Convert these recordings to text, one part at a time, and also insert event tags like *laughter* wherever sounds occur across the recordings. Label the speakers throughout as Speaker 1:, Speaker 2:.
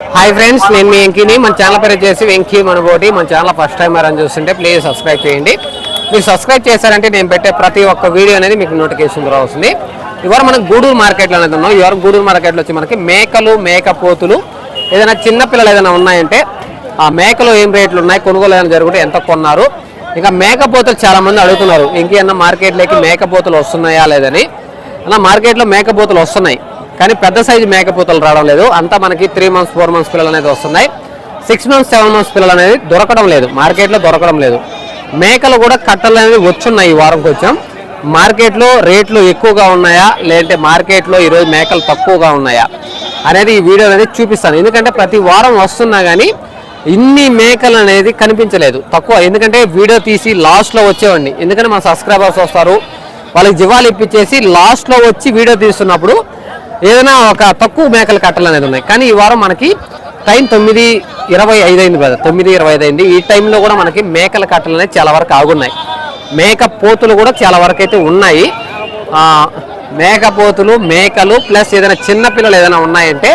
Speaker 1: Hi friends నేను మీ వెంకీని. మన channel పేరు వచ్చేసి వెంకీ మనబోటి. మన ఛానల్ ఫస్ట్ టైం అని చూస్తుంటే ప్లీజ్ సబ్స్క్రైబ్ చేయండి. మీరు సబ్స్క్రైబ్ చేశారంటే నేను పెట్టే ప్రతి ఒక్క వీడియో అనేది మీకు నోటిఫికేషన్ ద్వారా వస్తుంది. ఇవాళ మనం గూడూరు మార్కెట్లో అనేది ఉన్నాం. ఇవాళ గూడూరు మార్కెట్లో వచ్చి మనకి మేకలు మేకపోతులు ఏదైనా చిన్నపిల్లలు ఏదైనా ఉన్నాయంటే ఆ మేకలు ఏం రేట్లు ఉన్నాయి కొనుగోలు ఏదైనా జరుగుతుంటే ఎంత కొన్నారు? ఇంకా మేకపోతులు చాలామంది అడుగుతున్నారు ఇంకేమన్నా మార్కెట్లోకి మేకపోతులు వస్తున్నాయా లేదని అలా మార్కెట్లో మేకపోతులు వస్తున్నాయి. కానీ పెద్ద సైజు మేకపోతలు రావడం లేదు. అంతా మనకి త్రీ మంత్స్ ఫోర్ మంత్స్ పిల్లలు అనేది వస్తున్నాయి. సిక్స్ మంత్స్ సెవెన్ మంత్స్ పిల్లలు అనేది దొరకడం లేదు. మార్కెట్లో దొరకడం లేదు. మేకలు కూడా కట్టలు అనేవి వచ్చున్నాయి ఈ వారం కొంచెం మార్కెట్లో రేట్లు ఎక్కువగా ఉన్నాయా? లేదంటే మార్కెట్లో ఈరోజు మేకలు తక్కువగా ఉన్నాయా? అనేది ఈ వీడియో అనేది చూపిస్తాను. ఎందుకంటే ప్రతి వారం వస్తున్నా కానీ ఇన్ని మేకలు అనేది కనిపించలేదు. తక్కువ. ఎందుకంటే వీడియో తీసి లాస్ట్లో వచ్చేవాడిని. ఎందుకంటే మన సబ్స్క్రైబర్స్ వస్తారు. వాళ్ళకి జీవాలు ఇప్పించేసి లాస్ట్లో వచ్చి వీడియో తీస్తున్నప్పుడు ఏదైనా ఒక తక్కువ మేకలు కట్టలు అనేది ఉన్నాయి. కానీ ఈ వారం మనకి టైం తొమ్మిది ఇరవై ఐదు అయింది కదా తొమ్మిది ఇరవై ఐదు అయింది. ఈ టైంలో కూడా మనకి మేకల కట్టలు అనేది చాలా వరకు ఆగున్నాయి. మేక పోతులు కూడా చాలా వరకు అయితే ఉన్నాయి. మేకపోతులు మేకలు ప్లస్ ఏదైనా చిన్నపిల్లలు ఏదైనా ఉన్నాయంటే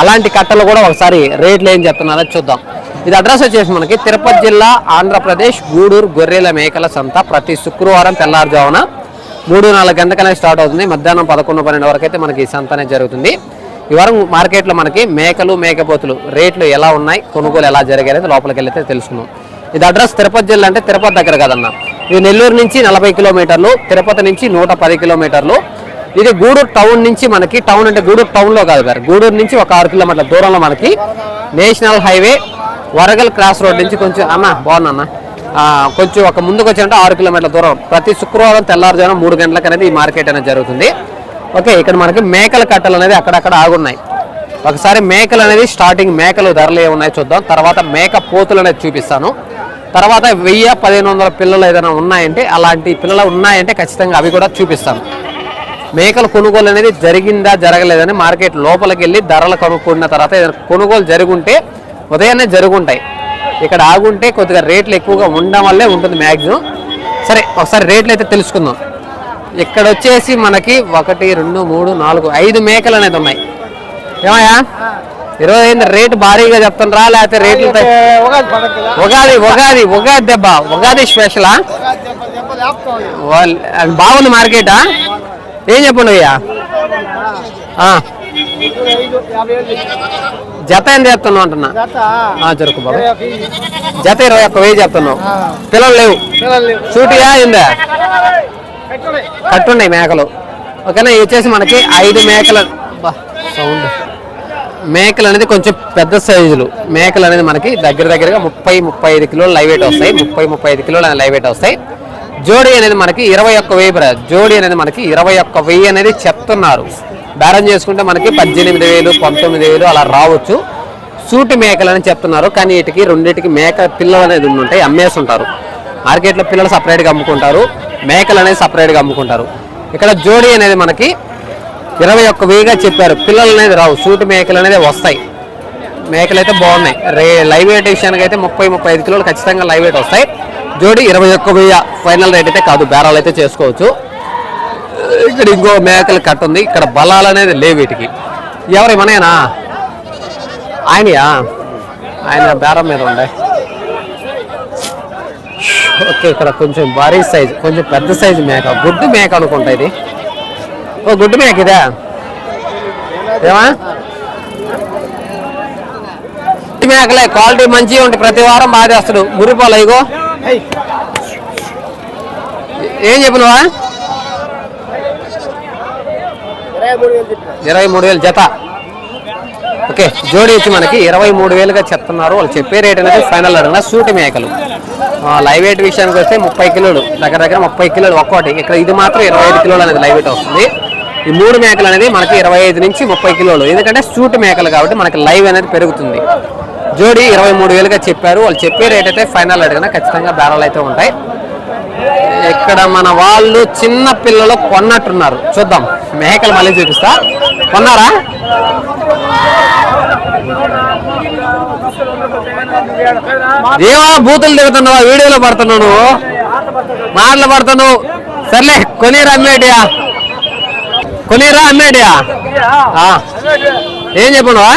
Speaker 1: అలాంటి కట్టలు కూడా ఒకసారి రేట్లు ఏం చెప్తున్నారో చూద్దాం. ఇది అడ్రస్ వచ్చేసి మనకి తిరుపతి జిల్లా ఆంధ్రప్రదేశ్ గూడూరు గొర్రెల మేకల సంత ప్రతి శుక్రవారం తెల్లారుజామున మూడు నాలుగు గంటలకనే స్టార్ట్ అవుతుంది. మధ్యాహ్నం పదకొండు పన్నెండు వరకు అయితే మనకి సంత అనేది జరుగుతుంది. ఈ వారం మార్కెట్లో మనకి మేకలు మేకపోతులు రేట్లు ఎలా ఉన్నాయి కొనుగోలు ఎలా జరిగాయి లోపలికి వెళ్ళితే తెలుసుకున్నాం ఇది అడ్రస్ తిరుపతి జిల్లా అంటే తిరుపతి దగ్గర కదన్న. ఇది నెల్లూరు నుంచి నలభై కిలోమీటర్లు తిరుపతి నుంచి నూట పది కిలోమీటర్లు. ఇది గూడూరు టౌన్ నుంచి మనకి టౌన్ అంటే గూడూరు టౌన్లో కాదు గారు. గూడూరు నుంచి ఒక ఆరు కిలోమీటర్ల దూరంలో మనకి national highway Varagal cross road నుంచి కొంచెం అన్న బాగున్నా అన్న కొంచెం ఒక ముందుకు వచ్చారంటే ఆరు కిలోమీటర్ల దూరం. ప్రతి శుక్రవారం తెల్లారుజామున మూడు గంటలకు అనేది ఈ మార్కెట్ అనేది జరుగుతుంది. ఓకే ఇక్కడ మనకి మేకల కట్టలు అనేది అక్కడక్కడ ఆగున్నాయి. ఒకసారి మేకలు అనేది స్టార్టింగ్ మేకలు ధరలు ఏమున్నాయో చూద్దాం. తర్వాత మేక పోతులు అనేది చూపిస్తాను. తర్వాత వెయ్యి పదిహేను వందల పిల్లలు ఏదైనా ఉన్నాయంటే అలాంటి పిల్లలు ఉన్నాయంటే ఖచ్చితంగా అవి కూడా చూపిస్తాను. మేకల కొనుగోలు అనేది జరిగిందా జరగలేదని మార్కెట్ లోపలికి వెళ్ళి ధరలు కనుక్కున్న తర్వాత ఏదైనా కొనుగోలు జరుగుంటే ఉదయాన్నే జరుగుంటాయి. ఇక్కడ ఆగుంటే కొద్దిగా రేట్లు ఎక్కువగా ఉండడం వల్లే ఉంటుంది మ్యాక్సిమం. సరే ఒకసారి రేట్లు అయితే తెలుసుకుందాం. ఇక్కడ వచ్చేసి మనకి ఒకటి రెండు మూడు నాలుగు ఐదు మేకలు అనేది ఉన్నాయి. ఏమయ్యా? ఈరోజు ఏంది రేటు భారీగా చెప్తుండ్రా? లేకపోతే రేట్లు ఉగాది ఉగాది ఉగాది దెబ్బ ఉగాది స్పెషలా? బాగుంది మార్కెటా? ఏం చెప్పండి అయ్యా? జత ఎంత చెప్తున్నావు అంటున్నా? ఆ, జరుకు బాబు. జత ఇరవై ఒక్క వెయ్యి చెప్తున్నావు పిల్లలు లేవు. చూటియా అయిందా కట్టున్నాయి మేకలు. ఓకేనా వచ్చేసి మనకి ఐదు మేకలు సౌండ్. మేకలు అనేది కొంచెం పెద్ద సైజులు. మేకలు అనేది మనకి దగ్గర దగ్గరగా ముప్పై ముప్పై ఐదు కిలోలు లైవ్ వెయిట్ వస్తాయి. ముప్పై ముప్పై ఐదు కిలోలు లైవ్ వెయిట్ వస్తాయి. జోడీ అనేది మనకి ఇరవై ఒక్క వెయ్యి జోడీ అనేది మనకి ఇరవై ఒక్క వెయ్యి అనేది చెప్తున్నారు. బేరం చేసుకుంటే మనకి పద్దెనిమిది వేలు పంతొమ్మిది వేలు అలా రావచ్చు. సూటి మేకలు అని చెప్తున్నారు కానీ వీటికి రెండింటికి మేక పిల్లలు అనేది ఉంటాయి అమ్మేసి ఉంటారు. మార్కెట్లో పిల్లలు సపరేట్గా అమ్ముకుంటారు మేకలు అనేది సపరేట్గా అమ్ముకుంటారు. ఇక్కడ జోడీ అనేది మనకి ఇరవై ఒక్క వెయ్యిగా చెప్పారు పిల్లలు అనేది రావు సూటి మేకలు అనేది వస్తాయి. మేకలు అయితే బాగున్నాయి. రే లైవ్ వెయిట్ విషయానికి అయితే ముప్పై ముప్పై ఐదు కిలోలు ఖచ్చితంగా లైవ్ వెయిట్ వస్తాయి. జోడి ఇరవై ఒక్క వెయ్యి ఫైనల్ రేట్ అయితే కాదు బేరాలు అయితే చేసుకోవచ్చు. ఇక్కడ ఇంకో మేకలు కట్ట ఉంది. ఇక్కడ బలాలు అనేది లేవు వీటికి. ఎవరి మనయేనా ఆయనయా? ఆయన బేరం మీద ఉండే. ఓకే ఇక్కడ కొంచెం భారీ సైజ్ కొంచెం పెద్ద సైజు మేక గుడ్డు మేక అనుకుంటా ఇది. ఓ గుడ్డు మేక ఇదా? ఏమా? గుడ్డు మేకలే క్వాలిటీ మంచిగా ఉంటే ప్రతి వారం బాగా చేస్తాడు గురిపోలే ఇగో. ఏం చెప్పినవా? ఇరవై మూడు వేలు జత. ఓకే జోడి వచ్చి మనకి ఇరవై మూడు వేలుగా చెప్తున్నారు. వాళ్ళు చెప్పే రేట్ అనేది ఫైనల్ అడిగిన సూటి మేకలు. లైవ్ వెయిట్ విషయానికి వస్తే ముప్పై కిలోలు. దగ్గర దగ్గర ముప్పై కిలోలు ఒక్కోటి. ఇక్కడ ఇది మాత్రం ఇరవై ఐదు కిలోలు అనేది లైవ్ వెయిట్ వస్తుంది. ఈ మూడు మేకలు అనేది మనకి ఇరవై ఐదు నుంచి ముప్పై కిలోలు. ఎందుకంటే సూటి మేకలు కాబట్టి మనకి లైవ్ అనేది పెరుగుతుంది. జోడీ ఇరవై మూడు వేలుగా చెప్పారు. వాళ్ళు చెప్పే రేట్ అయితే ఫైనల్ అడిగిన ఖచ్చితంగా బేరాలు అయితే ఉంటాయి. ఇక్కడ మన వాళ్ళు చిన్న పిల్లలు కొన్నట్టున్నారు. చూద్దాం. మేకలు మళ్ళీ చూపిస్తా. కొన్నారా? ఏమా బూతులు దిగుతున్నావా వీడియోలో పడుతున్నావు నువ్వు? మాటలు పడుతున్నావు. సర్లే కొనిరా అమ్మేటియా? కొనిరా అమ్మేటియా? ఆ. ఏం చెప్పనువా?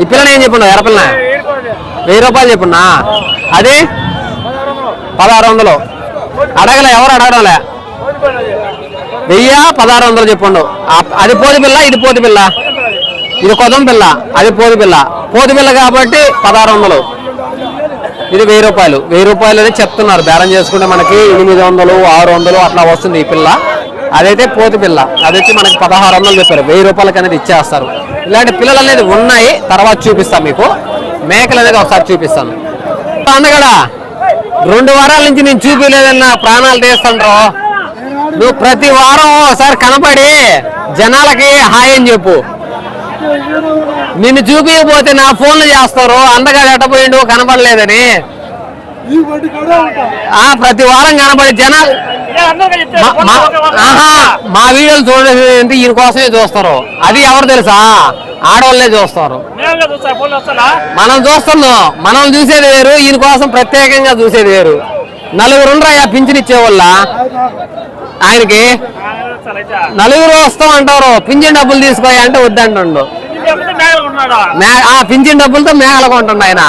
Speaker 1: ఈ పిల్లని ఏం చెప్పండు ఎర్రపిల్ల వెయ్యి రూపాయలు చెప్పున్నా అది? పదహారు వందలు. అడగలే ఎవరు అడగడంలే? వెయ్యి పదహారు వందలు చెప్పండు. అది పోతి పిల్ల ఇది పోతి పిల్ల. ఇది కొదం పిల్ల అది పోతి పిల్ల. పోతి పిల్ల కాబట్టి పదహారు వందలు. ఇది వెయ్యి రూపాయలు. వెయ్యి రూపాయలు అని చెప్తున్నారు. బేరం చేసుకుంటే మనకి ఎనిమిది వందలు ఆరు వందలు అట్లా వస్తుంది ఈ పిల్ల. అదైతే పోతి పిల్ల. అది వచ్చి మనకి పదహారు వందలు చెప్పారు. వెయ్యి రూపాయలకి అనేది ఇచ్చేస్తారు. ఇలాంటి పిల్లలు అనేది ఉన్నాయి. తర్వాత చూపిస్తాను మీకు. మేకలు అనేది ఒకసారి చూపిస్తాను. అందగడా రెండు వారాల నుంచి నేను చూపించలేదని ప్రాణాలు తీస్తుండ్రు. నువ్వు ప్రతి వారం ఒకసారి కనపడి జనాలకి హాయ్ అని చెప్పు. నిన్ను చూపించకపోతే నా ఫోన్లు చేస్తారు అందగాడు ఎట్టపోయిండు కనపడలేదని. ఆ ప్రతి వారం కనపడి జనాలు మా- మా- ఆహా మా వీడియోలు చూడలేదు ఈయన కోసమే చూస్తారు. అది ఎవరు తెలుసా? ఆడవాళ్ళే చూస్తారు. మనం చూస్తున్నాం. మనం చూసేది వేరు ఈయన కోసం ప్రత్యేకంగా చూసేది వేరు. నలుగురు ఉండరా పింఛన్ ఇచ్చేవాళ్ళ ఆయనకి? నలుగురు వస్తాం అంటారు. పింఛన్ డబ్బులు తీసుకోయి అంటే వద్దంటుండు. పింఛన్ డబ్బులతో మేకలు కొంటుండు ఆయన.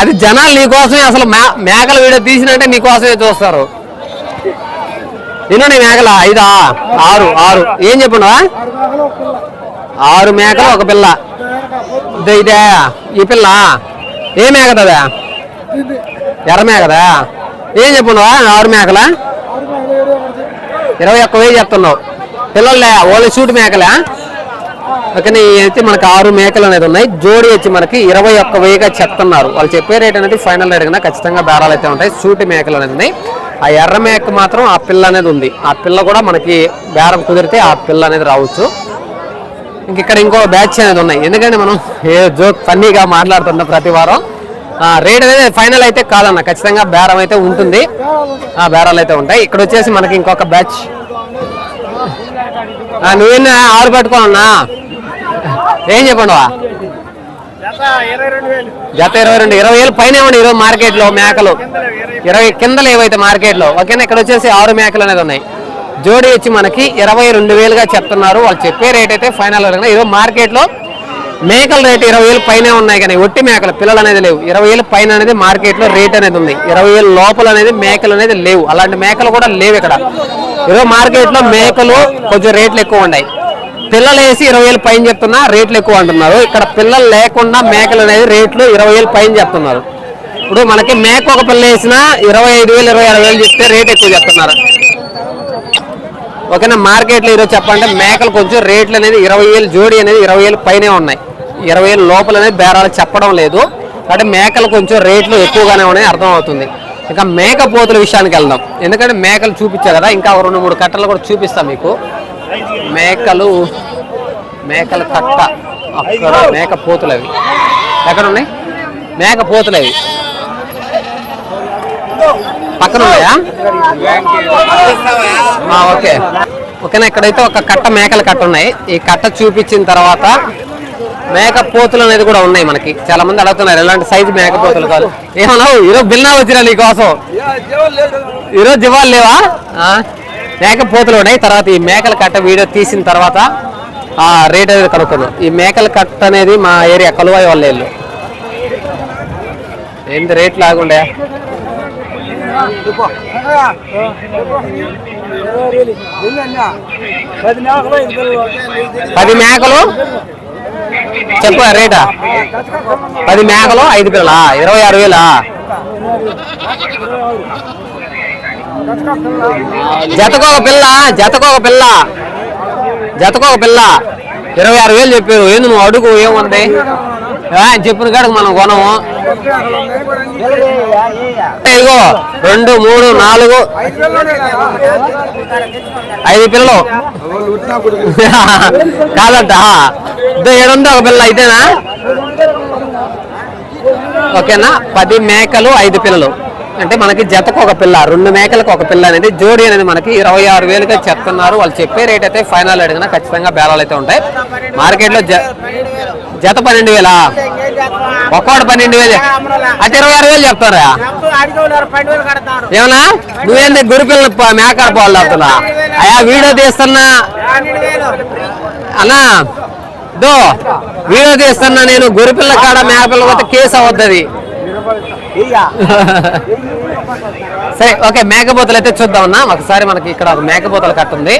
Speaker 1: అది జనాలు నీకోసమే అసలు మేకల వీడియో తీసినంటే నీకోసమే చూస్తారు. ఎన్నో మేకల? ఐదా? ఆరు ఆరు. ఏం చెప్పండి
Speaker 2: ఆరు మేకలు ఒక పిల్ల.
Speaker 1: ఇదే ఈ పిల్ల? ఏ మేకదా ఎర్ర మేకదా? ఏం చెప్పండు ఆరు మేకలా? ఇరవై ఒక్క వెయ్యి చెప్తున్నావు. పిల్లలే ఓన్లీ సూట్ మేకలే? ఓకే అయితే మనకి ఆరు మేకలు అనేది ఉన్నాయి. జోడి వచ్చి మనకి ఇరవై ఒక్క వెయ్యిగా చెప్తున్నారు. వాళ్ళు చెప్పే రేట్ అనేది ఫైనల్ రేట్ కన్నా ఖచ్చితంగా బేరాలు అయితే ఉంటాయి. సూటి మేకలు అనేది ఉన్నాయి. ఆ ఎర్ర మేక మాత్రం ఆ పిల్ల అనేది ఉంది. ఆ పిల్ల కూడా మనకి బేరం కుదిరితే ఆ పిల్ల అనేది రావచ్చు. ఇంక ఇక్కడ ఇంకో బ్యాచ్ అనేది ఉన్నాయి. ఎందుకంటే మనం ఏ జోక్ ఫన్నీగా మాట్లాడుతున్నాం ప్రతి వారం రేట్ అనేది ఫైనల్ అయితే కాదన్న. ఖచ్చితంగా బేరం అయితే ఉంటుంది. ఆ బేరాలు అయితే ఉంటాయి. ఇక్కడ వచ్చేసి మనకి ఇంకొక బ్యాచ్. నువ్వేనా ఆరు పెట్టుకోనన్నా? ఏం చెప్పండి జత ఇరవై రెండు ఇరవై వేలు పైన ఇవ్వండి ఈరోజు మార్కెట్లో మేకలు. ఇరవై కిందలు ఏవైతే మార్కెట్లో ఓకేనా ఇక్కడ వచ్చేసి ఆరు మేకలు అనేది ఉన్నాయి. జోడి వచ్చి మనకి ఇరవై రెండు వేలుగా చెప్తున్నారు. వాళ్ళు చెప్పే రేట్ అయితే ఫైనల్ ఈరోజు మార్కెట్లో మేకల రేట్ ఇరవై వేలు పైనే ఉన్నాయి కానీ ఒట్టి మేకలు పిల్లలు అనేది లేవు. ఇరవై వేలు పైన అనేది మార్కెట్లో రేట్ అనేది ఉంది. ఇరవై వేలు లోపల అనేది మేకలు అనేది లేవు. అలాంటి మేకలు కూడా లేవు ఇక్కడ. ఈరోజు మార్కెట్లో మేకలు కొంచెం రేట్లు ఎక్కువ ఉన్నాయి. పిల్లలు వేసి ఇరవై వేలు పైన చెప్తున్నా రేట్లు ఎక్కువ అంటున్నారు. ఇక్కడ పిల్లలు లేకుండా మేకలు అనేది రేట్లు ఇరవై వేలు పైన చెప్తున్నారు. ఇప్పుడు మనకి మేక ఒక పిల్ల వేసినా ఇరవై ఐదు వేలు ఇరవై ఆరు వేలు చెప్తే రేట్ ఎక్కువ చెప్తున్నారు. ఓకేనా? మార్కెట్లో ఈరోజు చెప్పాలంటే మేకలు కొంచెం రేట్లు అనేది ఇరవై వేలు జోడి అనేది ఇరవై వేలు పైనే ఉన్నాయి. ఇరవై వేలు లోపల అనేది బేరాలు చెప్పడం లేదు. కాబట్టి మేకలు కొంచెం రేట్లు ఎక్కువగానే ఉన్నాయి అర్థం అవుతుంది ఇంకా మేక పోతుల విషయానికి వెళ్దాం. ఎందుకంటే మేకలు చూపించా కదా ఇంకా రెండు మూడు కట్టలు కూడా చూపిస్తాం మీకు. మేకలు మేకల కట్ట అక్కడ మేక పోతులు అవి. ఎక్కడ ఉన్నాయి మేక పోతులు అవి. పక్కన ఉన్నాయా? ఓకే. ఓకేనా ఇక్కడైతే ఒక కట్ట మేకల కట్ట ఉన్నాయి. ఈ కట్ట చూపించిన తర్వాత మేక పోతులు అనేది కూడా ఉన్నాయి మనకి. చాలా మంది అడుగుతున్నారు ఎలాంటి సైజు మేక పోతులు కాదు? ఏమన్నావు? ఈరోజు బిల్నా వచ్చినా నీకోసం? ఈరోజు జివాలు లేవా? ఆ, ఉన్నాయి తర్వాత ఈ మేకల కట్ట వీడియో తీసిన తర్వాత ఆ రేట్ అనేది కనుక్కున్నాం ఈ మేకల కట్ట అనేది మా ఏరియా కలువాయి వాళ్ళ ఇల్లు. ఏంది రేట్ లాగుండే?
Speaker 2: పది మేకలు?
Speaker 1: పది మేకలు చెప్పు రేటా? పది మేకలు ఐదు పిల్లలా? ఇరవై ఆరు వేలా? జతకొక పిల్ల జతకొక పిల్ల. జతకొక పిల్ల. ఇరవై ఆరు వేలు చెప్పారు. ఏంది నువ్వు అడుగు ఏముంది? ఆ, చెప్పిన కాడికి మనం కొనము. ఇదిగో రెండు మూడు నాలుగు. ఐదు పిల్లలు. కాదంట. ఇదో ఏడుంది ఒక పిల్ల అయితేనా? ఓకేనా? పది మేకలు ఐదు పిల్లలు. అంటే మనకి జతకు ఒక పిల్ల రెండు మేకలకు ఒక పిల్ల అనేది జోడి అనేది మనకి ఇరవై ఆరు వేలుగా చెప్తున్నారు. వాళ్ళు చెప్పే రేట్ అయితే ఫైనల్ అడిగినా ఖచ్చితంగా బేరాలు అయితే ఉంటాయి. మార్కెట్లో జ జత పన్నెండు వేలా? ఒక్కోటి పన్నెండు వేలు అంటే ఇరవై ఆరు వేలు చెప్తారా? ఏమన్నా? నువ్వేంది గురిపిల్ల మేకాడ పాలు అవుతున్నా అయ్యా వీడియో తీస్తున్నా. అన్నా దో వీడియో తీస్తున్నా నేను. గొరిపిల్ల కాడ మేకపిల్ల పోతే కేసు అవుతుంది *laughs* సరే ఓకే మేకపోతలు అయితే చూద్దామన్నా ఒకసారి మనకి ఇక్కడ ఒక మేకపోతలు కట్టుంది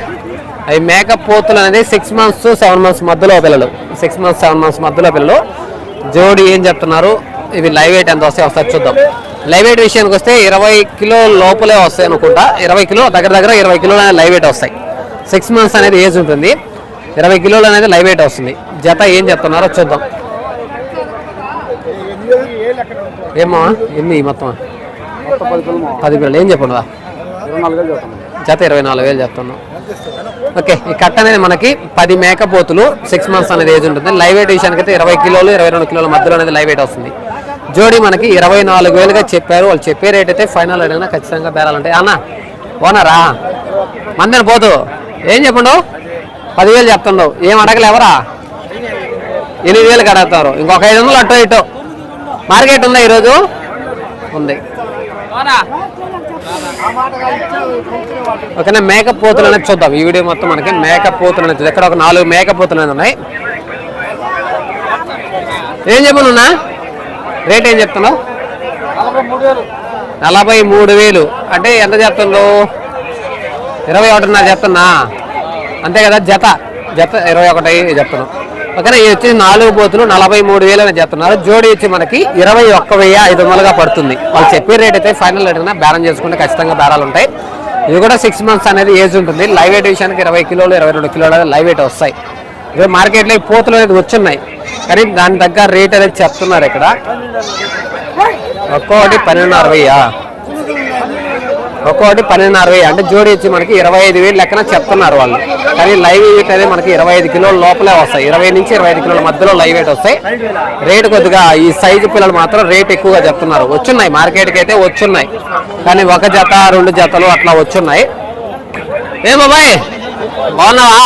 Speaker 1: అవి మేకపోతులు అనేది సిక్స్ మంత్స్ సెవెన్ మంత్స్ మధ్యలో పిల్లలు. సిక్స్ మంత్స్ సెవెన్ మంత్స్ మధ్యలో పిల్లలు. జోడి ఏం చెప్తున్నారు? ఇవి లైవ్ వెయిట్ ఎంత వస్తాయి ఒకసారి చూద్దాం. లైవ్ వెయిట్ విషయానికి వస్తే ఇరవై కిలో లోపలే వస్తాయి అనుకుంటా. ఇరవై కిలో దగ్గర దగ్గర ఇరవై కిలోలు అనేది లైవ్ వెయిట్ వస్తాయి. సిక్స్ మంత్స్ అనేది ఏజ్ ఉంటుంది. ఇరవై కిలోలు అనేది లైవ్ వెయిట్ వస్తుంది. జత ఏం చెప్తున్నారో చూద్దాం. ఏమో ఎన్ని మొత్తం పది పిల్లలు. ఏం చెప్పండి జత ఇరవై నాలుగు వేలు చెప్తున్నాం ఓకే ఈ కట్ట అనేది మనకి పది మేకపోతులు సిక్స్ మంత్స్ అనేది ఏజ్ ఉంటుంది. లైవ్ వెయిట్ విషయానికి అయితే ఇరవై కిలోలు ఇరవై రెండు కిలోల మధ్యలో అనేది లైవ్ వెయిట్ వస్తుంది. జోడి మనకి ఇరవై నాలుగు వేలుగా చెప్పారు. వాళ్ళు చెప్పే రేట్ అయితే ఫైనల్ అడిగినా ఖచ్చితంగా బేరాలంటాయి అన్న ఓనరా మందని పోతు. ఏం చెప్పండు? పదివేలు చెప్తుండవు ఏం అడగలేవరా? ఎనిమిది వేలు కడతారు. ఇంకొక ఐదు వందలు అటో ఇటో. మార్కెట్ ఉందా ఈరోజు? ఉంది. ఓకేనా మేకప్ పోతులు అనేది చూద్దాం. ఈ వీడియో మొత్తం మనకి మేకప్ పోతులు అనేది చూద్దాం. ఇక్కడ ఒక నాలుగు మేకప్ పోతులు అనేది ఉన్నాయి. ఏం చెప్పనున్నా రేట్ ఏం చెప్తున్నావు? నలభై మూడు వేలు. అంటే ఎంత చెప్తున్నావు ఇరవై ఒకటిన్నర చెప్తున్నా. అంతే కదా జత. జత ఇరవై ఒకటి చెప్తున్నాం. ఓకేనా ఇది వచ్చి నాలుగు బోతులు నలభై మూడు వేలు అని చెప్తున్నారు. జోడీ వచ్చి మనకి ఇరవై ఒక్క వెయ్యి ఐదు వందలుగా పడుతుంది. వాళ్ళు చెప్పే రేట్ అయితే ఫైనల్ రేట్ అయినా బేరం చేసుకుంటే ఖచ్చితంగా బేరాలు ఉంటాయి. ఇది కూడా సిక్స్ మంత్స్ అనేది ఏజ్ ఉంటుంది. లైవ్ వెయిట్ విషయానికి ఇరవై కిలోలు ఇరవై రెండు కిలోలు లైవ్ వెయిట్ వస్తాయి. ఇవి మార్కెట్లో ఈ పోతులు అనేది వచ్చున్నాయి. కానీ దాని తగ్గ రేట్ అనేది చెప్తున్నారు ఇక్కడ. ఒక్కొక్కటి పన్నెండున్నర వెయ్యా ఒక్కొక్కటి పన్నెండున్నర అరవై అంటే జోడి వచ్చి మనకి ఇరవై ఐదు వేలు లెక్కన చెప్తున్నారు వాళ్ళు. కానీ లైవ్ వెయిట్ అనేది మనకి ఇరవై ఐదు కిలోల లోపలే వస్తాయి. ఇరవై నుంచి ఇరవై ఐదు కిలోల మధ్యలో లైవ్ వెయిట్ వస్తాయి. రేటు కొద్దిగా ఈ సైజు పిల్లలు మాత్రం రేట్ ఎక్కువగా చెప్తున్నారు. వచ్చున్నాయి. మార్కెట్కి అయితే వచ్చున్నాయి. కానీ ఒక జత రెండు జతలు అట్లా వచ్చున్నాయి. ఏ బాబాయ్ బాగున్నావా?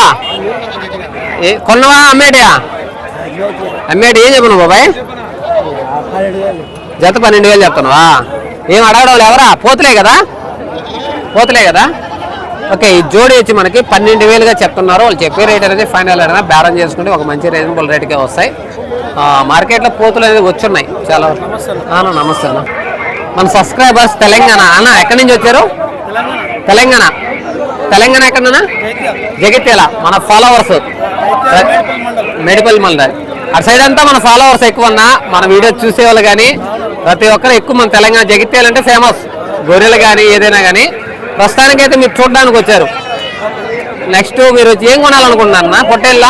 Speaker 1: ఏ కొన్నవా అమ్మేటియా అమ్మేటి ఏం చెప్పను బాబాయ్? జత పన్నెండు వేలు చెప్తున్నావా? ఏం అడగడం ఎవరా పోతులే కదా? పోతులే కదా? ఓకే ఈ జోడి వచ్చి మనకి పన్నెండు వేలుగా చెప్తున్నారు. వాళ్ళు చెప్పే రేట్ అనేది ఫైనల్ అయినా బేరం చేసుకుంటే ఒక మంచి రీజనబుల్ రేట్కే వస్తాయి. మార్కెట్లో పోతులు అనేది వచ్చున్నాయి. చాలా అన్న నమస్తే అన్న. మన సబ్స్క్రైబర్స్ తెలంగాణ. అన్న ఎక్కడి నుంచి వచ్చారు? తెలంగాణ. తెలంగాణ ఎక్కడన్నా? జగిత్యాల. మన ఫాలోవర్స్ మెడిపల్ మండల్. అటు సైడ్ అంతా మన ఫాలోవర్స్ ఎక్కువ ఉన్నా మన వీడియో చూసేవాళ్ళు కానీ ప్రతి ఒక్కరు ఎక్కువ మన తెలంగాణ. జగిత్యాల అంటే ఫేమస్ గొర్రెలు కానీ ఏదైనా కానీ. ప్రస్తుతానికైతే మీరు చూడడానికి వచ్చారు. నెక్స్ట్ మీరు వచ్చి ఏం కొనాలనుకుంటున్నారు అన్న పొట్టేళ్ళ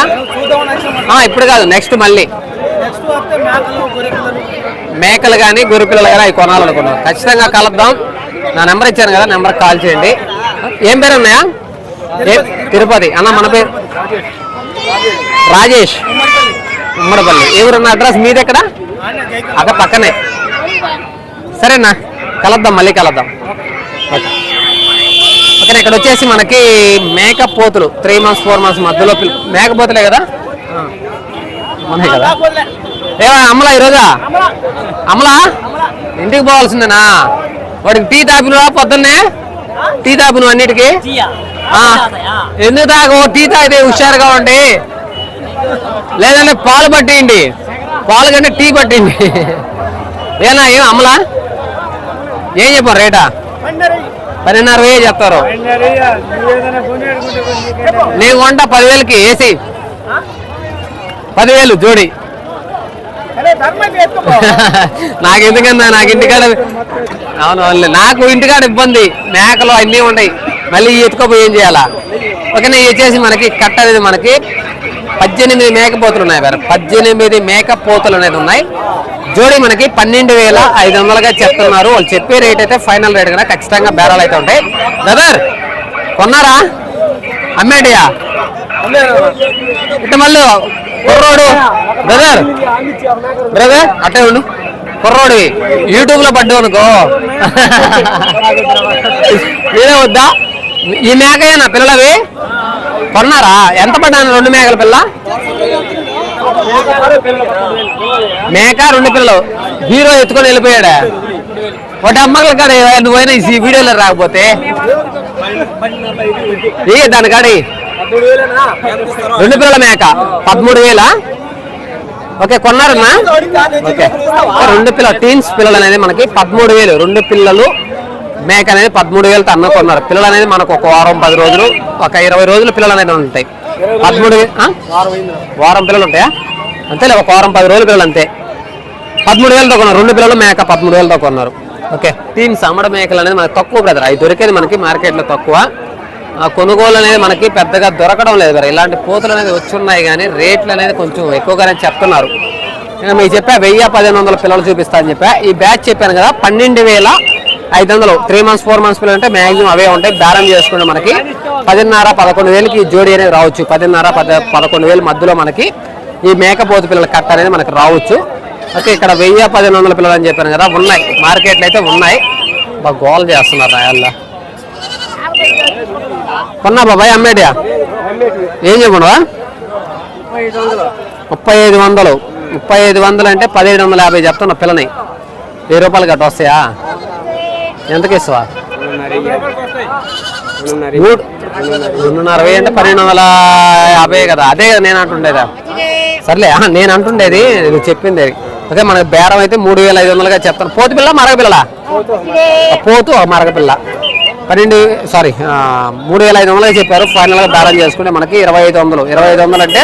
Speaker 1: ఇప్పుడు కాదు నెక్స్ట్ మళ్ళీ. మేకలు కానీ గొర్రె పిల్లలు కానీ అవి కొనాలనుకున్నాం. ఖచ్చితంగా కలుద్దాం. నా నెంబర్ ఇచ్చాను కదా నెంబర్ కాల్ చేయండి. ఏం పేరు ఉన్నాయా ఏ- తిరుపతి. అన్న మన పేరు? రాజేష్. ఉమ్మడపల్లి. ఎవరున్న అడ్రస్ మీది ఎక్కడ అక్కడ పక్కనే. సరేనా. కలుద్దాం మళ్ళీ కలుద్దాం. ఓకే. ఓకే ఇక్కడ వచ్చేసి మనకి మేకప్ పోతులు. త్రీ మంత్స్ ఫోర్ మంత్స్ మధ్యలో పిల్ల- మేకపోతులే కదా? ఉన్నాయి కదా? ఏమా అమలా ఈరోజా? అమలా? ఇంటికి పోవాల్సిందేనా? వాడికి టీ తాపినవా పొద్దున్నే? టీ తాపిను అన్నిటికీ? ఆ. ఎందుకు తాగ టీ తాగితే హుషారుగా ఉండి. లేదంటే పాలు పట్టేయండి. పాలు కంటే టీ పట్టేయండి. ఏనా ఏం అమలా? ఏం చెప్పారు రేటా? పన్నెండున్నర వేలు చెప్తారు నేను వంట పదివేలకి ఏసీ. పదివేలు జోడి. *laughs* నాకు ఎందుకన్నా నాకు ఇంటికాడ అవును నాకు ఇంటికాడ ఇబ్బంది. మేకలు అన్నీ ఉన్నాయి. మళ్ళీ ఎత్తుకోపోయి ఏం చేయాలా? ఓకేనా ఇది వచ్చేసి మనకి కట్ట అనేది మనకి. పద్దెనిమిది మేకపోతులు ఉన్నాయి మేడం పద్దెనిమిది మేకపోతులు అనేది ఉన్నాయి. జోడి మనకి పన్నెండు వేల ఐదు వందలుగా చెప్తున్నారు. వాళ్ళు చెప్పే రేట్ అయితే ఫైనల్ రేట్ కదా ఖచ్చితంగా బేరాలు అయితే ఉంటాయి. బ్రదర్ కొన్నారా? అమ్మేటియా ఇట్ట మళ్ళీ కుర్రోడు. బ్రదర్ బ్రదర్ అట్టే ఉండు. కుర్రోడివి యూట్యూబ్లో పడ్డావు అనుకో. *laughs* మీరే వద్దా? ఈ మేకయేనా పిల్లలవి? కొన్నారా? ఎంత పడ్డాను? రెండు మేకల పిల్ల? మేక రెండు పిల్లలు. హీరో ఎత్తుకొని వెళ్ళిపోయాడా? ఒకటి అమ్మగల కాడ నువ్వు అయినా ఈ వీడియోలో రాకపోతే? ఏ దాని కాడి రెండు పిల్లల మేక. పదమూడు వేలా? ఓకే కొన్నారన్నా? ఓకే. రెండు పిల్లలు టీన్స్ పిల్లలు అనేది మనకి పదమూడు వేలు. రెండు పిల్లలు మేక అనేది పదమూడు వేలతో అన్న కొన్నారు. పిల్లలు అనేది మనకు ఒక వారం పది రోజులు ఒక ఇరవై రోజులు పిల్లలు అనేది ఉంటాయి. పదమూడు వారం పిల్లలు ఉంటాయా? అంతేలే ఒక వారం పది రోజులు పిల్లలు అంతే. పదమూడు వేలతో కొన్నారు. రెండు పిల్లలు మేక పదమూడు వేలతో కొన్నారు. ఓకే. టీమ్ సమడ మేకలు అనేది మనకి తక్కువ బ్రదర్. అవి దొరికేది మనకి మార్కెట్లో తక్కువ. ఆ కొనుగోలు అనేది మనకి పెద్దగా దొరకడం లేదు బ్రదర్. ఇలాంటి పోతులు అనేది వచ్చి ఉన్నాయి కానీ రేట్లు అనేది కొంచెం ఎక్కువగానే చెప్తున్నారు. ఇంకా మీకు చెప్పా వెయ్యి పదిహేను వందల పిల్లలు చూపిస్తా అని చెప్పా. ఈ బ్యాచ్ చెప్పాను కదా పన్నెండు వేల ఐదు వందలు త్రీ మంత్స్ ఫోర్ మంత్స్ పిల్లలు అంటే మాక్సిమం అవే ఉంటాయి. బేరం చేసుకుంటే మనకి పదిన్నర పదకొండు వేలకి జోడీ అనేది రావచ్చు. పదిన్నర పద పదకొండు వేల మధ్యలో మనకి ఈ మేకపోతు పిల్లల కట్ట అనేది మనకి రావచ్చు. ఓకే ఇక్కడ వెయ్యి పదిహేను వందల పిల్లలు అని చెప్పాను కదా ఉన్నాయి. మార్కెట్లో అయితే ఉన్నాయి. బాగా గోల్ చేస్తున్నారు రాయల్లా. కొన్నా బాబాయ్ అమ్మేటియా? ఏం చెప్పండువా ముప్పై ఐదు వందలు. ముప్పై ఐదు వందలు అంటే పదిహేడు వందల యాభై చెప్తున్నా పిల్లని. వెయ్యి రూపాయలు గట్ట వస్తాయా? ఎంతకి ఇస్తావా? మూడు రెండున్నర వెయ్యి అంటే పన్నెండు వందల యాభై కదా. అదే కదా నేను అంటుండేదా? సర్లే నేను అంటుండేది నువ్వు చెప్పింది. అది. ఓకే మనకి బేరం అయితే మూడు వేల ఐదు వందలుగా చెప్తాను. పోతు పిల్ల మరగ పిల్లలా ఆ పోతు ఆ మరగ పిల్ల. పన్నెండు సారీ మూడు వేల ఐదు వందలుగా చెప్పారు. ఫైనల్గా బేరం చేసుకుంటే మనకి ఇరవై ఐదు వందలు. ఇరవై ఐదు వందలు అంటే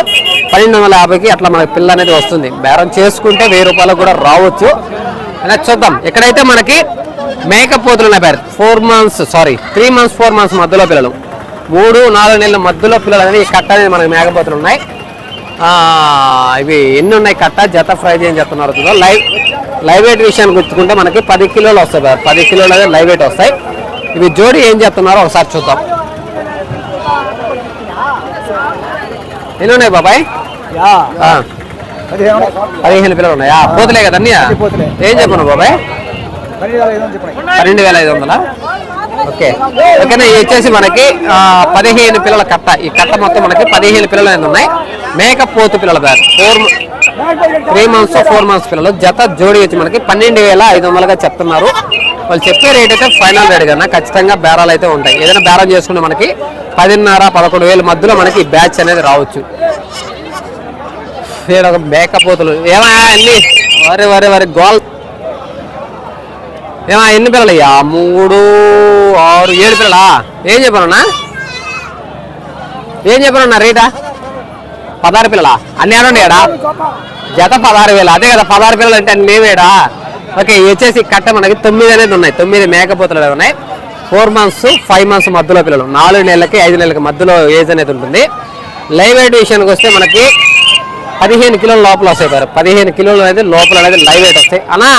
Speaker 1: పన్నెండు వందల యాభైకి అట్లా మనకి పిల్ల అనేది వస్తుంది. బేరం చేసుకుంటే వెయ్యి రూపాయలకు కూడా రావచ్చు. అనేది చూద్దాం. ఇక్కడైతే మనకి మేకప్ పోతులు ఉన్నాయి పేరు. Four months sorry three months four months మధ్యలో పిల్లలు. మూడు నాలుగు నెలల మధ్యలో పిల్లలు అనేది ఈ కట్ట అనేది మనకి మేకపోతులు ఉన్నాయి. ఇవి ఎన్ని ఉన్నాయి కట్ట? జత ఫ్రై చేయని చెప్తున్నారు. లైవ్ లైవ్ వెయిట్ విషయానికి గుర్తుకుంటే మనకి పది కిలోలు వస్తాయి. పది కిలోలు అనేది లైవ్ వెయిట్ వస్తాయి. ఇవి జోడి ఏం చెప్తున్నారో ఒకసారి చూద్దాం. ఎన్ని ఉన్నాయి బాబాయ్? పదిహేను. పిల్లలు ఉన్నాయా? పోతులే కదా అన్నయ్య?
Speaker 2: పోతులే.
Speaker 1: ఏం చెప్పను బాబాయ్? పన్నెండు వేల ఐదు వందలా? ఓకే. ఓకేనా ఇది వచ్చేసి మనకి పదిహేను పిల్లల కట్ట. ఈ కట్ట మొత్తం మనకి పదిహేను పిల్లలు అనేది ఉన్నాయి. మేకప్ పోతు పిల్లల bag four three months four months పిల్లలు. జత జోడి వచ్చి మనకి పన్నెండు వేల ఐదు వందలుగా చెప్తున్నారు. వాళ్ళు చెప్పే రేట్ అయితే ఫైనల్ రేట్ కన్నా ఖచ్చితంగా బేరాలు అయితే ఉంటాయి. ఏదైనా బేరం చేసుకుంటే మనకి పదిన్నర పదకొండు వేల మధ్యలో మనకి బ్యాచ్ అనేది రావచ్చు. మేకపోతులు ఏమా అన్ని? వరే వరే వరే గోల్. ఏమా ఎన్ని పిల్లలు అయ్యా మూడు ఆరు ఏడు పిల్లలా? ఏం చెప్పానన్నా? ఏం చెప్పానన్నా రేటా? పదహారు పిల్లలా? అన్ని ఏడా జత పదహారు వేలు. అదే కదా పదహారు పిల్లలు అంటే అన్ని లేవేడా ఓకే వచ్చేసి కట్ట మనకి తొమ్మిది అనేది ఉన్నాయి. తొమ్మిది మేకపోతులు ఉన్నాయి. ఫోర్ మంత్స్ ఫైవ్ మంత్స్ మధ్యలో పిల్లలు. నాలుగు నెలలకి ఐదు నెలలకి మధ్యలో ఏజ్ అనేది ఉంటుంది. లైవ్ వెయిట్ విషయానికి వస్తే మనకి పదిహేను కిలోల లోపల వస్తాయి సార్ పదిహేను కిలోలు అనేది లోపల అనేది లైవ్ వెయిట్ వస్తాయి. అనా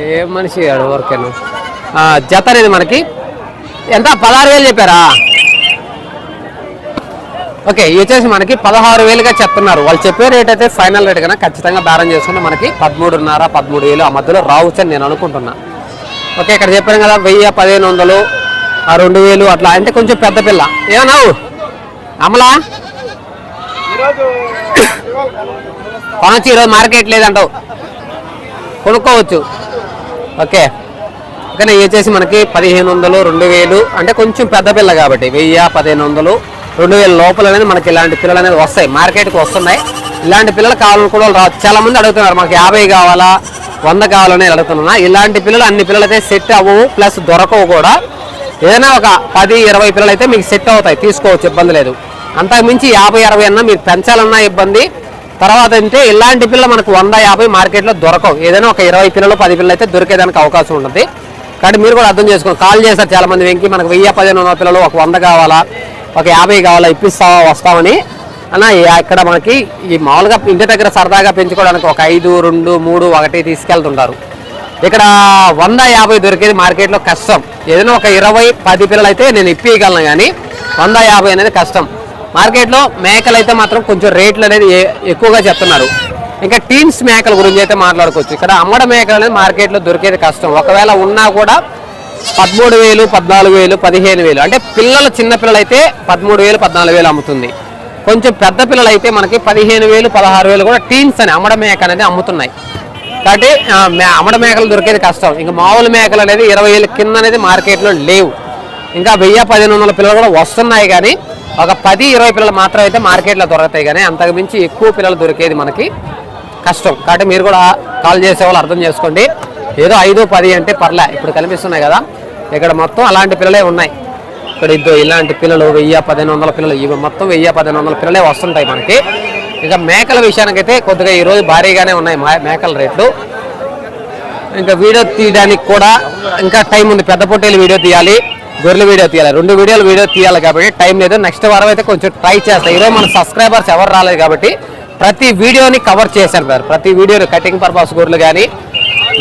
Speaker 1: ఏ మనిషి వర్కేను జత అనేది మనకి ఎంత? పదహారు వేలు చెప్పారా? ఓకే ఇది వచ్చేసి మనకి పదహారు వేలుగా చెప్తున్నారు. వాళ్ళు చెప్పే రేట్ అయితే ఫైనల్ రేట్ కన్నా ఖచ్చితంగా బేరం చేసుకుంటే మనకి పదమూడున్నర పదమూడు వేలు ఆ మధ్యలో రావచ్చు అని నేను అనుకుంటున్నా. ఓకే ఇక్కడ చెప్పాను కదా వెయ్యి పదిహేను వందలు ఆ రెండు వేలు అట్లా. అంటే కొంచెం పెద్ద పిల్ల. ఏమన్నావు అమలా? కొనొచ్చు ఈరోజు మార్కెట్ లేదంటావు. కొనుక్కోవచ్చు. ఓకే. ఓకేనా ఇవి వచ్చేసి మనకి పదిహేను వందలు రెండు వేలు. అంటే కొంచెం పెద్ద పిల్ల కాబట్టి వెయ్యి పదిహేను వందలు రెండు వేల లోపల అనేది మనకి ఇలాంటి పిల్లలు అనేది వస్తాయి. మార్కెట్కి వస్తున్నాయి. ఇలాంటి పిల్లలు కావాలని కూడా వాళ్ళు రావచ్చు చాలా మంది అడుగుతున్నారు మాకు యాభై కావాలా? వంద కావాలని అడుగుతున్నా ఇలాంటి పిల్లలు అన్ని పిల్లలు అయితే సెట్ అవ్వవు ప్లస్ దొరకవు కూడా. ఏదైనా ఒక పది ఇరవై పిల్లలు అయితే మీకు సెట్ అవుతాయి. తీసుకోవచ్చు ఇబ్బంది లేదు. అంతకు మించి యాభై అరవై అన్నా మీరు పెంచాలన్నా ఇబ్బంది. తర్వాత అంటే ఇలాంటి పిల్లలు మనకు వంద యాభై మార్కెట్లో దొరకవు. ఏదైనా ఒక ఇరవై పిల్లలు పది పిల్లలు అయితే దొరికేదానికి అవకాశం ఉంటుంది. కాబట్టి మీరు కూడా అర్థం చేసుకోండి. కాల్ చేస్తారు చాలా మంది వెంకి మనకు వెయ్యి పదిహేను వందల పిల్లలు ఒక వంద కావాలా? ఒక యాభై కావాలా? ఇప్పిస్తావా? వస్తామని అన్న ఇక్కడ మనకి ఈ మామూలుగా ఇంటి దగ్గర సరదాగా పెంచుకోవడానికి ఒక ఐదు రెండు మూడు ఒకటి తీసుకెళ్తుంటారు. ఇక్కడ వంద యాభై దొరికేది మార్కెట్లో కష్టం. ఏదైనా ఒక ఇరవై పది పిల్లలు అయితే నేను ఇప్పియగలను కానీ వంద యాభై అనేది కష్టం. మార్కెట్లో మేకలు అయితే మాత్రం కొంచెం రేట్లు అనేది ఏ- ఎక్కువగా చెప్తున్నారు. ఇంకా టీమ్స్ మేకల గురించి అయితే మాట్లాడుకోవచ్చు. ఇక్కడ అమ్మడ మేకలు అనేది మార్కెట్లో దొరికేది కష్టం. ఒకవేళ ఉన్నా కూడా పదమూడు వేలు పద్నాలుగు వేలు పదిహేను వేలు. అంటే పిల్లలు చిన్నపిల్లలు అయితే పదమూడు వేలు పద్నాలుగు వేలు అమ్ముతుంది. కొంచెం పెద్ద పిల్లలు అయితే మనకి పదిహేను వేలు పదహారు వేలు కూడా టీన్స్ అని అమ్మడ మేక అనేది అమ్ముతున్నాయి. కాబట్టి మే- అమ్మడ మేకలు దొరికేది కష్టం. ఇంకా మామూలు మేకలు అనేది ఇరవై వేల కింద అనేది మార్కెట్లో లేవు. ఇంకా వెయ్యి పదిహేను వందల పిల్లలు కూడా వస్తున్నాయి కానీ ఒక పది ఇరవై పిల్లలు మాత్రం అయితే మార్కెట్లో దొరుకుతాయి కానీ అంతకు మించి ఎక్కువ పిల్లలు దొరికేది మనకి కష్టం. కాబట్టి మీరు కూడా కాల్ చేసే వాళ్ళు అర్థం చేసుకోండి. ఏదో ఐదు పది అంటే పర్లే ఇప్పుడు కనిపిస్తున్నాయి కదా. ఇక్కడ మొత్తం అలాంటి పిల్లలే ఉన్నాయి. ఇక్కడ ఇద్దరు ఇలాంటి పిల్లలు వెయ్యి పదిహేను వందల పిల్లలు ఇవి మొత్తం వెయ్యి పదిహేను వందల పిల్లలే వస్తుంటాయి మనకి. ఇంకా మేకల విషయానికైతే కొద్దిగా ఈరోజు భారీగానే ఉన్నాయి మా- మేకల రేట్లు. ఇంకా వీడియో తీయడానికి కూడా ఇంకా టైం ఉంది. పెద్ద పొట్టేలు వీడియో తీయాలి. గొర్రెల వీడియో తీయాలి. రెండు వీడియోలు వీడియో తీయాలి కాబట్టి టైం లేదు. నెక్స్ట్ వారం అయితే కొంచెం ట్రై చేస్తాను ఈరోజు మన సబ్స్క్రైబర్స్ ఎవరు రాలేదు కాబట్టి ప్రతి వీడియోని కవర్ చేశాను సార్. ప్రతి వీడియోని కటింగ్ పర్పస్ గొర్రెలు కానీ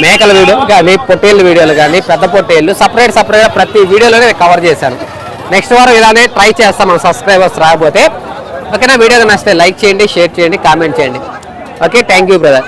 Speaker 1: మేకల వీడియో కానీ పొట్టేళ్ళ వీడియోలు కానీ పెద్ద పొట్టేళ్ళు సపరేట్ సపరేట్గా ప్రతి వీడియోలోనే కవర్ చేశాను. నెక్స్ట్ వారం ఇలానే ట్రై చేస్తాం మన సబ్స్క్రైబర్స్ రాకపోతే. ఓకేనా? వీడియో నచ్చితే లైక్ చేయండి షేర్ చేయండి కామెంట్ చేయండి. ఓకే? Thank you brother